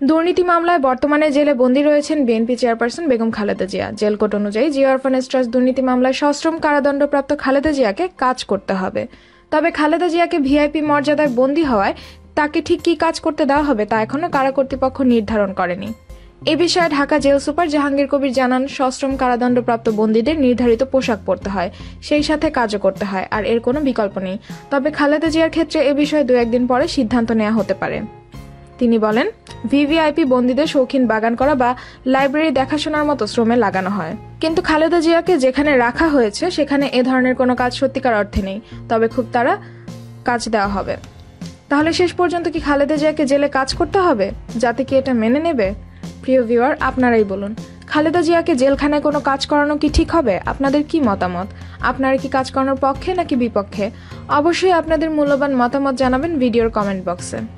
দুর্নীতি মামলায় বর্তমানে জেলে বন্দী রয়েছেন BNP chairperson Begum Khaleda Zia. Jail code অনুযায়ী জিয়া অরফানেজ ট্রাস্ট দুর্নীতি মামলায় সশ্রম কারাদণ্ডপ্রাপ্ত খালেদা জিয়াকে কাজ করতে হবে। তবে খালেদা জিয়াকে ভিআইপি মর্যাদায় বন্দী হওয়ায় তাকে ঠিক কী কাজ করতে দেওয়া হবে তা এখনও কারা কর্তৃপক্ষ নির্ধারণ করেনি। এ বিষয়ে ঢাকা জেল সুপার জাহাঙ্গীর কবির জানান, সশ্রম কারাদণ্ডপ্রাপ্ত বন্দীদের নির্ধারিত পোশাক পরতে হয়, সেই সাথে কাজও করতে হয়, আর এর কোনো বিকল্প নেই। তবে খালেদা জিয়ার ক্ষেত্রে এ বিষয়ে দু একদিন পরে সিদ্ধান্ত নেওয়া হতে পারে। তিনি বলেন ভিভিআইপি বন্দীদের শৌখিন বাগান করা বা লাইব্রেরি দেখাশোনার মতো শ্রমে লাগানো হয়। কিন্তু খালেদা জিয়াকে যেখানে রাখা হয়েছে, সেখানে এ ধরনের কোনো কাজ সত্যিকার অর্থে নেই। তবে খুব তারা কাজ দেওয়া হবে। তাহলে শেষ পর্যন্ত কি খালেদা জিয়াকে জেলে কাজ করতে হবে? যাতে কি এটা মেনে নেবে? প্রিয় ভিউয়ার, আপনারাই বলুন, খালেদা জিয়াকে জেলখানায় কোনো কাজ করানো কি ঠিক হবে? আপনাদের কি মতামত? আপনারা কি কাজ করানোর পক্ষে নাকি বিপক্ষে? অবশ্যই আপনাদের মূল্যবান মতামত জানাবেন ভিডিওর কমেন্ট বক্সে।